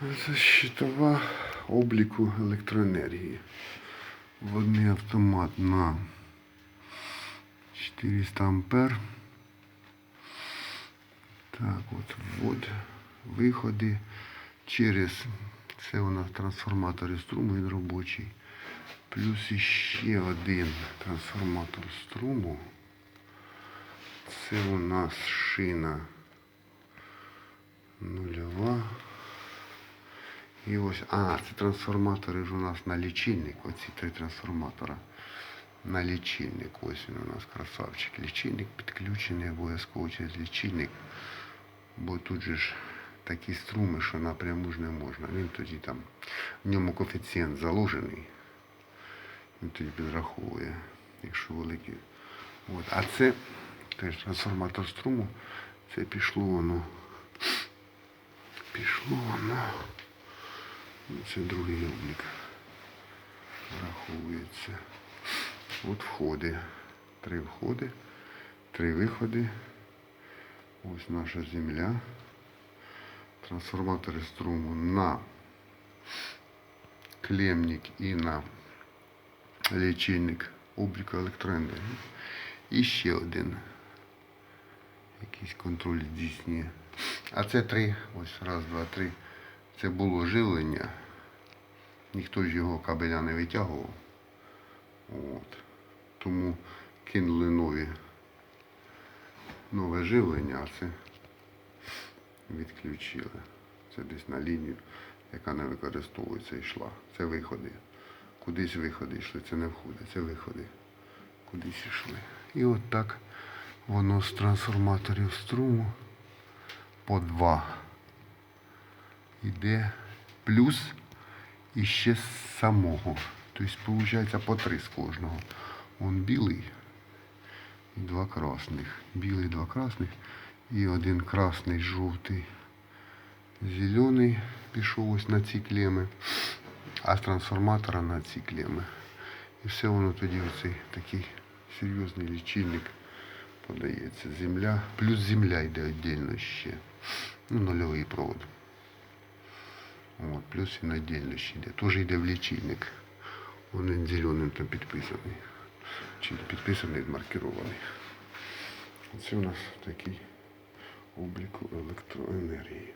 Це щитова обліку електроенергії. Водний автомат на 400 ампер. Так, от ввод, виходи через це у нас трансформатори струму він робочий. Плюс іще один трансформатор струму. Це у нас шина нульова. І ось, а, це трансформатори ж у нас на лічильник. Оці три трансформатора. На лічильник. Ось він у нас красавчик. Лічильник підключений обов'язково через лічильник. Бо тут же ж такі струми, що напряму ж не можна. Він тоді там, в ньому коефіцієнт заложений. Він тоді підраховує, якщо великий. От. А це теж трансформатор струму. Це пішло воно. Пішло воно. Це другий облік. Враховується. От входи. Три входи, три виходи. Ось наша земля. Трансформатори струму на клемник і на лічильник обліку електроенергії. І ще один. Якийсь контроль здійснює. А це три. Ось раз, два, три. Це було живлення. Ніхто ж його кабеля не витягував. От. Тому кинули нові нове живлення, а це відключили. Це десь на лінію, яка не використовується, йшла. Це виходи. Кудись виходи йшли, це не входи, це виходи. Кудись йшли. І от так воно з трансформаторів струму по два йде плюс і ще з самого. Тобто, виходить, по три з кожного. Он білий і два красних. Білий, два красних. І один красний, жовтий, зелений пішов ось на ці клеми, а з трансформатора на ці клеми. І все воно тоді оцей такий серйозний лічильник подається. Земля, плюс земля йде віддільно ще. Ну, нульовий провод. От, плюс він віддільно ще йде. Теж йде в лічильник. Він зеленим там підписаний. Чи підписаний, маркірований. Це у нас такий облік електроенергії.